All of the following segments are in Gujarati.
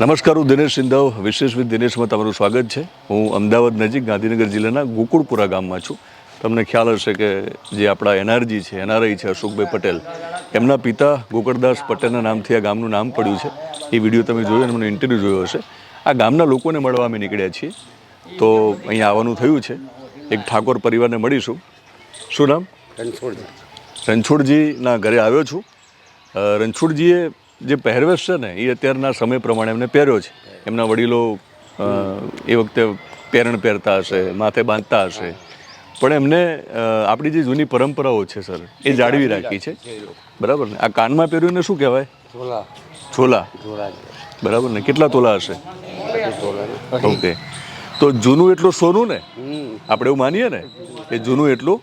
નમસ્કાર, હું દિનેશ સિંધાવ, વિશેષ વિથ દિનેશમાં તમારું સ્વાગત છે. હું અમદાવાદ નજીક ગાંધીનગર જિલ્લાના ગોકુળપુરા ગામમાં છું. તમને ખ્યાલ હશે કે જે આપણા એનઆરજી છે, એનઆરઆઈ છે અશોકભાઈ પટેલ, એમના પિતા ગોકળદાસ પટેલના નામથી આ ગામનું નામ પડ્યું છે. એ વીડિયો તમે જોયો અને મને ઇન્ટરવ્યૂ જોયો હશે. આ ગામના લોકોને મળવા અમે નીકળ્યા છીએ. તો અહીંયા આવવાનું થયું છે. એક ઠાકોર પરિવારને મળીશું. શું નામ? રણછોડજી. રણછોડજીના ઘરે આવ્યો છું. રણછોડજીએ જે પહેરવેશ છે ને એ અત્યારના સમય પ્રમાણે એમને પહેર્યો છે. એમના વડીલો એ વખતે પેરણ પહેરતા હશે માથે બાંધતા હશે. પણ એમને આપણી જે જૂની પરંપરાઓ છે સર એ જાળવી રાખી છે. બરાબર ને? આ કાનમાં પહેર્યું ને શું કહેવાય? છોલા છોલા બરાબર ને? કેટલા તોલા હશે? ઓકે. તો જૂનું એટલું સોનું ને? આપણે એવું માનીએ ને કે જૂનું એટલું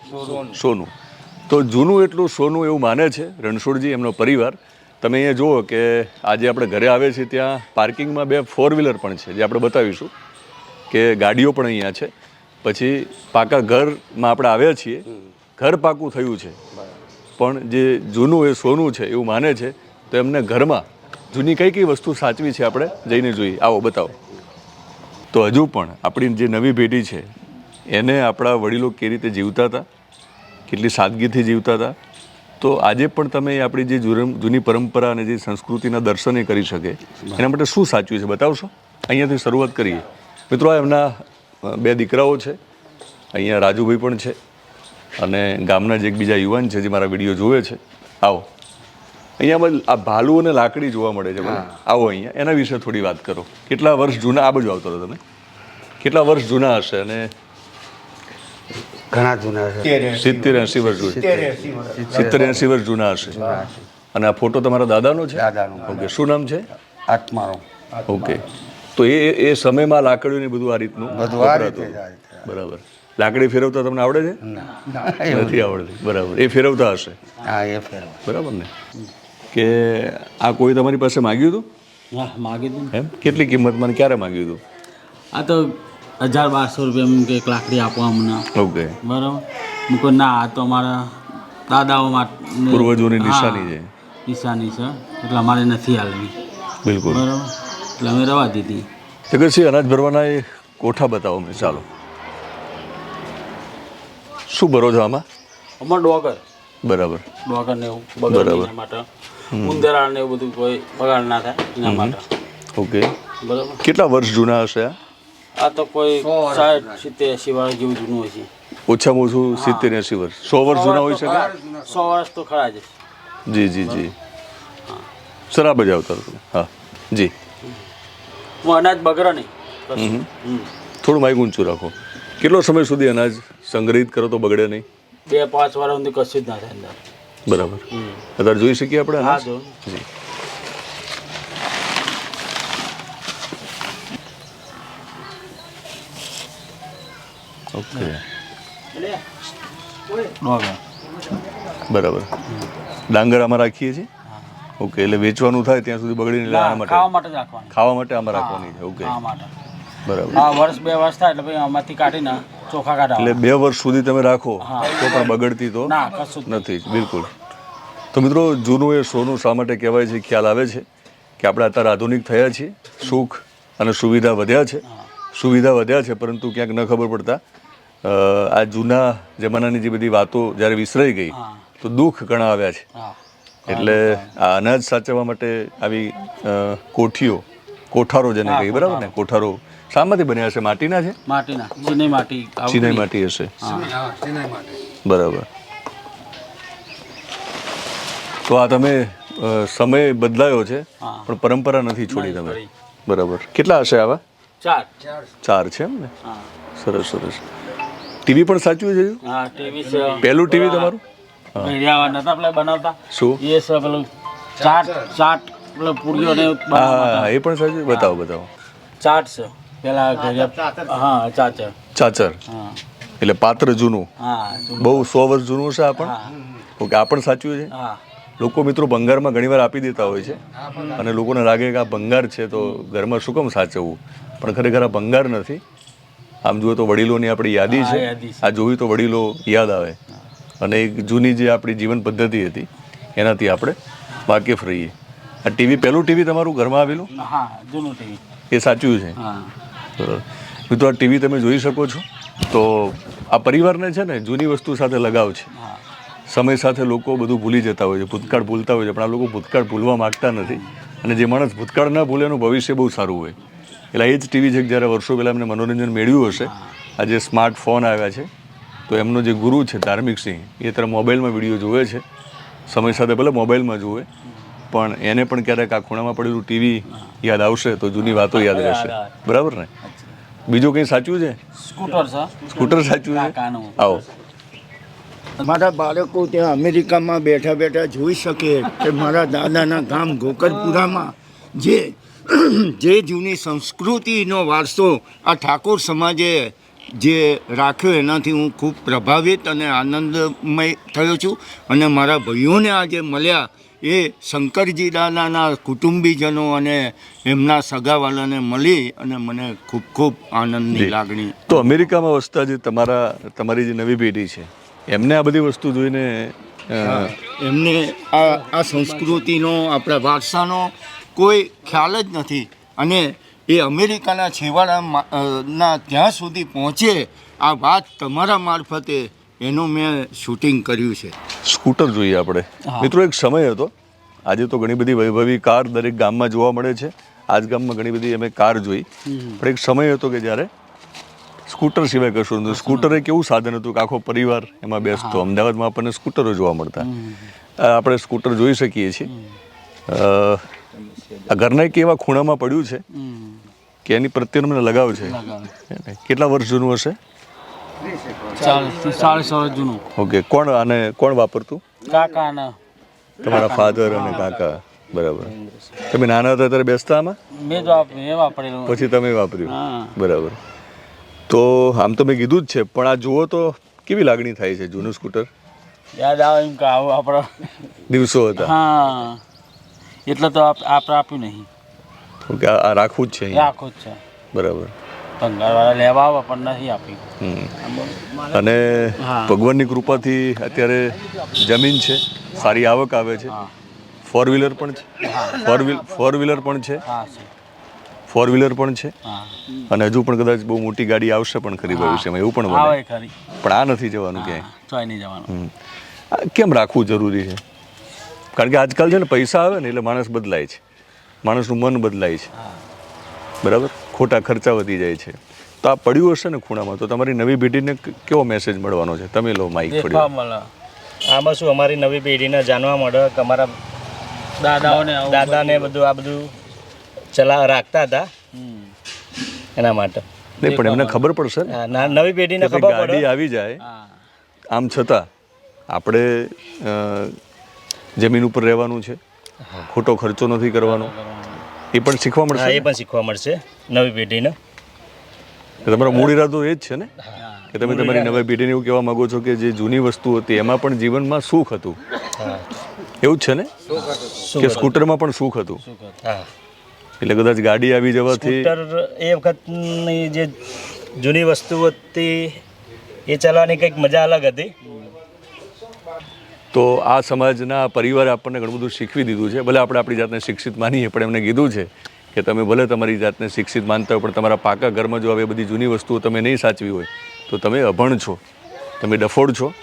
સોનું. તો જૂનું એટલું સોનું એવું માને છે રણછોડજી એમનો પરિવાર. તમે અહીંયા જુઓ કે આજે આપણે ઘરે આવે છે ત્યાં પાર્કિંગમાં બે ફોર વ્હીલર પણ છે જે આપણે બતાવીશું કે ગાડીઓ પણ અહીંયા છે. પછી પાકા ઘરમાં આપણે આવ્યા છીએ ઘર પાકું થયું છે. પણ જે જૂનું એ સોનું છે એવું માને છે તો એમને ઘરમાં જૂની કઈ કઈ વસ્તુ સાચવી છે આપણે જઈને જોઈએ. આવો બતાવો. તો હજુ પણ આપણી જે નવી પેઢી છે, એને આપણા વડીલો કેવી રીતે જીવતા હતા, કેટલી સાદગીથી જીવતા હતા, તો આજે પણ તમે આપણી જે જૂની પરંપરા અને જે સંસ્કૃતિના દર્શન કરી શકે, એના માટે શું સાચું છે બતાવશો? અહીંયાથી શરૂઆત કરીએ. મિત્રો એમના બે દીકરાઓ છે, અહીંયા રાજુભાઈ પણ છે અને ગામના જ એક બીજા યુવાન છે જે મારા વીડિયો જોવે છે. આવો. અહીંયા આ ભાલુ અને લાકડી જોવા મળે છે આવો અહીંયા. એના વિશે થોડી વાત કરો. કેટલા વર્ષ જૂના આ બાજુ આવતો હતો તમે. કેટલા વર્ષ જૂના હશે અને ઘણા જૂના હશે સિત્તેર એંસી વર્ષ. જૂના. સિત્તેર એંસી વર્ષ. જૂના હશે. અને આ ફોટો તમારા દાદાનો છે? દાદાનો. ઓકે શું નામ છે? આત્માનો. ઓકે. તો એ એ- સમયમાં લાકડીઓ ને બધું આ રીતનું બધું આ રીતે. બરાબર. લાકડી ફેરવતા તમને આવડે છે? નથી આવડતી. બરાબર. એ ફેરવતા હશે? હા એ ફેરવ બરાબર ને? કે આ કોઈ તમારી પાસે માગ્યું હતું? હા માગી હતું. એમ? કેટલી કિંમત મને ક્યારે માગ્યું હતું? આ તો હજાર બારસો રૂપિયા એમ કે લાકડી આપો અમને. ઓકે. બરાબર? હું કહું ના આ તો અમારા દાદાઓ માટે પૂર્વજોની નિશાની છે. નિશાની છે. એટલે અમારે નથી હાલવી. બિલકુલ. બરાબર? એટલે અમે રવા દીધી. જગતસિંહ અનાજ ભરવાના એ કોઠા બતાવો મેં ચાલો. શું ભરો છો આમાં? અમારે ડોગર બરાબર. ડોગર ને એવું બરાબર. માટે. ઉંદરા ને એવું બધું કોઈ બગાડ ના થાય એના માટે. ઓકે. બરાબર. કેટલા વર્ષ જૂના હશે આ? આ તો કોઈ સાઠ સિત્તેર એસી વર્ષ જેવું જૂનું હોય છે. ઓછામાં ઓછું સિત્તેર એસી વર્ષ. સો વર્ષ જૂના હોઈ શકે? સો વર્ષ તો ખરા જ જી જી જી. સર આ બાજુ આવતા હા. જી. હું અનાજ બગડે નહીં. થોડું માઇક ઊંચું રાખો. કેટલો સમય સુધી અનાજ સંગ્રહિત કરો તો બગડે નહીં? બે પાંચ વાર સુધી કશું જ ના થાય અંદર. બરાબર. અત્યારે જોઈ શકીએ આપણે હા જો જી. ઓકે. બરાબર. ડાંગર આમાં રાખીએ છીએ? ઓકે એટલે વેચવાનું થાય ત્યાં સુધી બગડીને એટલે માટે? ખાવા માટે રાખવાની. ખાવા માટે આમાં રાખવાની છે ઓકે. બરાબર. હા વર્ષ બે વર્ષ થાય એટલે ભાઈ આમાંથી કાઢીને ચોખા એટલે બે વર્ષ સુધી તમે રાખો તો પણ બગડતી તો નથી બિલકુલ. તો મિત્રો જૂનું એ સોનું શા માટે કહેવાય છે? ખ્યાલ આવે છે કે આપણે અત્યારે આધુનિક થયા છીએ સુખ અને સુવિધા વધ્યા છે. સુવિધા વધ્યા છે પરંતુ ક્યાંક ન ખબર પડતા આ જૂના જમાનાની જે બધી વાતો જ્યારે વિસરાઈ ગઈ તો દુઃખ ઘણા આવ્યા છે. એટલે આ અનાજ સાચવવા માટે આવી કોઠીઓ કોઠારો જેને કહીએ બરાબર ને? કોઠારો શામાંથી બન્યા છે માટીના છે? માટીના. ચીની માટી ચીનાઈ માટી હશે. બરાબર. તો આ તમે સમય બદલાયો છે પણ પરંપરા નથી છોડી તમે. બરાબર. કેટલા હશે આવા? ચાર. ચાર. છે એમ ને? સરસ સરસ. ટીવી પણ સાચું છે હા ટીવી છે. પહેલું ટીવી તમારું? ભેડિયા નતા પેલા બનાવતા. શું? એ છે પેલું ચાટ ચાટ પેલો પૂરીઓ ને હા, એ પણ સાચું બતાવો બતાવો. ચાટ છે. પેલા હા ચાચર. ચાચર? હા. એટલે પાત્ર જૂનું? બહુ સો વર્ષ જૂનું છે આ પણ? ઓકે આ પણ સાચું છે? લોકો મિત્રો ભંગારમાં ઘણીવાર આપી દેતા હોય છે. અને લોકોને લાગે કે આ ભંગાર છે તો ઘરમાં શું કેમ સાચવવું? પણ ખરેખર આ ભંગાર નથી. આમ જુઓ તો વડીલોની આપણી યાદી છે. આ જોયું તો વડીલો યાદ આવે. અને એક જૂની જે આપણી જીવન પદ્ધતિ હતી એનાથી આપણે વાકેફ રહીએ. આ ટીવી પહેલું ટીવી તમારું ઘરમાં આવેલું? હા જૂનું ટીવી. એ સાચું છે. મિત્રો આ ટીવી તમે જોઈ શકો છો. તો આ પરિવારને છે ને જૂની વસ્તુ સાથે લગાવ છે. સમય સાથે લોકો બધું ભૂલી જતા હોય છે. ભૂતકાળ ભૂલતા હોય છે, પણ આ લોકો ભૂતકાળ ભૂલવા માગતા નથી. અને જે માણસ ભૂતકાળ ના ભૂલે એનું ભવિષ્ય બહુ સારું હોય. એટલે એ જ ટીવી છે જ્યારે વર્ષો પહેલાં એમને મનોરંજન મેળવ્યું હશે આજે સ્માર્ટફોન આવ્યા છે, તો એમનો જે ગુરુ છે ધાર્મિક સિંહ, એ તરફ મોબાઈલમાં વીડિયો જુએ છે. સમય સાથે ભલે મોબાઈલમાં જોવે પણ એને પણ ક્યારેક આ ખૂણામાં પડેલું ટીવી યાદ આવશે તો જૂની વાતો યાદ રહેશે. બરાબર ને? બીજું કંઈ સાચું છે? સ્કૂટર સ્કૂટર સાચું છે? આવો. મારા બાળકો ત્યાં અમેરિકામાં બેઠા બેઠા જોઈ શકે કે મારા દાદાના ગામ ગોકરપુરામાં જે જે જૂની સંસ્કૃતિનો વારસો આ ઠાકોર સમાજે જે રાખ્યો એનાથી હું ખૂબ પ્રભાવિત અને આનંદમય થયો છું. અને મારા ભાઈઓને આજે મળ્યા એ શંકરજી દાદાના કુટુંબીજનો અને એમના સગાવાલાને મળી અને મને ખૂબ ખૂબ આનંદની લાગણી તો અમેરિકામાં વસતા જે તમારા તમારી જે નવી પેઢી છે એમને આ બધી વસ્તુ જોઈને એમને આ આ સંસ્કૃતિનો આપણા વારસાનો કોઈ ખ્યાલ જ નથી. અને એ અમેરિકાના છેવાડામાં ના ત્યાં સુધી પહોંચે આ વાત તમારા મારફતે એનું મેં શૂટિંગ કર્યું છે. સ્કૂટર જોઈએ આપણે. મિત્રો એક સમય હતો. આજે તો ઘણી બધી વૈભવી કાર દરેક ગામમાં જોવા મળે છે. આજ ગામમાં ઘણી બધી અમે કાર જોઈ. પણ એક સમય હતો કે જ્યારે સ્કૂટર સિવાય કશું નહોતું. સ્કૂટર એ કેવું સાધન હતું કે આખો પરિવાર એમાં બેસતો. અમદાવાદમાં આપણને સ્કૂટરો જોવા મળતા. આપણે સ્કૂટર જોઈ શકીએ છીએ. ઘરના એક એવા ખૂણામાં પડ્યું છે કે એની પ્રત્યેનો મને લગાવ છે. કેટલા વર્ષ જૂનું હશે? ચાલીસ વર્ષ જૂનું. ઓકે કોણ અને કોણ વાપરતું? કાકા તમારા ફાધર અને કાકા બરાબર. તમે નાના હતા ત્યારે બેસતા આમાં? મેં મેં વાપરેલું. પછી તમે વાપર્યું? બરાબર. તો આમ તો મેં કીધું જ છે પણ આ જુઓ તો કેવી લાગણી થાય છે જૂનું સ્કૂટર? યાદ આવે એમ કે આવો આપણા દિવસો હતા. હા. એટલે તો આપ- આપણે આપ્યું નહીં. ઓકે આ રાખવું જ છે રાખવું જ છે. બરાબર. ભંગારવાળા લેવા આવે પણ નથી આપી. અને ભગવાનની કૃપાથી અત્યારે જમીન છે સારી આવક આવે છે. ફોર વ્હીલર પણ છે. ફોર વ્હીલ ફોર વ્હીલર પણ છે. ફોર વ્હીલર પણ છે. અને હજુ પણ કદાચ બહુ મોટી ગાડી આવશે પણ ખરી ભવિષ્યમાં એવું પણ બને. પણ આ નથી જવાનું ક્યાંય. નહીં જવાનું. કેમ રાખવું જરૂરી છે? કારણ કે આજકાલ છે ને પૈસા આવે ને એટલે માણસ બદલાય છે. માણસનું મન બદલાય છે. બરાબર? ખોટા ખર્ચા વધી જાય છે. તો આ પડ્યું હશે ને ખૂણામાં તો તમારી નવી પેઢીને કેવો મેસેજ મળવાનો છે? તમે લો માઇક પડ્યો આમાં શું અમારી નવી પેઢીને જાણવા મળે કે અમારા દાદાઓને દાદાને બધું આ બધું ચલા રાખતા હતા. એના માટે. નહીં પણ એમને ખબર પડશે નવી પેઢીને ખબર ગાડી આવી જાય આમ છતાં આપણે જમીન ઉપર રહેવાનું છે. ખોટો ખર્ચો નથી કરવાનો. એ પણ શીખવા મળશે એ પણ શીખવા મળશે નવી પેઢીને. તમારો મૂળ ઈરાદો એ જ છે ને? કે તમે તમારી નવી પેઢીને એવું કહેવા માગો છો કે જે જૂની વસ્તુ હતી એમાં પણ જીવનમાં સુખ હતું. એવું જ છે ને? કે સ્કૂટરમાં પણ સુખ હતું. હા. એટલે કદાચ ગાડી આવી જવાથી એ વખતની જે જૂની વસ્તુ હતી એ ચલાવવાની કંઈક મજા અલગ હતી. તો આ સમાજના પરિવારે આપણને ઘણું બધું શીખવી દીધું છે. ભલે આપણે આપણી જાતને શિક્ષિત માનીએ, પણ એમને કીધું છે કે તમે ભલે તમારી જાતને શિક્ષિત માનતા હોય, પણ તમારા પાકા ઘરમાં જો આવી બધી જૂની વસ્તુઓ તમે નહીં સાચવી હોય, તો તમે અભણ છો. તમે ડફોડ છો.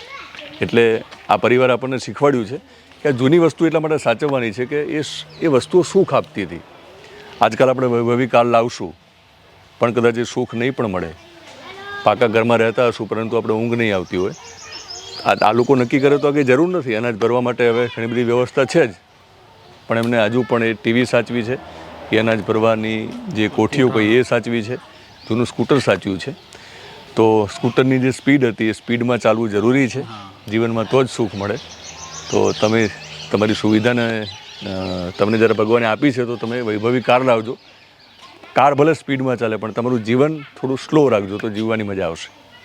એટલે આ પરિવારે આપણને શીખવાડ્યું છે કે આ જૂની વસ્તુ એટલા માટે સાચવવાની છે કે એ એ વસ્તુઓ સુખ આપતી હતી. આજકાલ આપણે વૈભવી કાળ લાવશું, પણ કદાચ એ સુખ નહીં પણ મળે. પાકા ઘરમાં રહેતા હશું, પરંતુ આપણે ઊંઘ નહીં આવતી હોય આ લોકો નક્કી કરે તો કે જરૂર નથી અનાજ ભરવા માટે હવે ઘણી બધી વ્યવસ્થા છે જ. પણ એમને હજુ પણ એ ટીવી સાચવી છે એ અનાજ ભરવાની જે કોઠીઓ કહીએ એ સાચવી છે, જૂનું સ્કૂટર સાચવ્યું છે. તો સ્કૂટરની જે સ્પીડ હતી, એ સ્પીડમાં ચાલવું જરૂરી છે, જીવનમાં તો જ સુખ મળે. તો તમે તમારી સુવિધાને તમને જ્યારે ભગવાને આપી છે, તો તમે વૈભવી કાર લાવજો. કાર ભલે સ્પીડમાં ચાલે, પણ તમારું જીવન થોડું સ્લો રાખજો, તો જીવવાની મજા આવશે.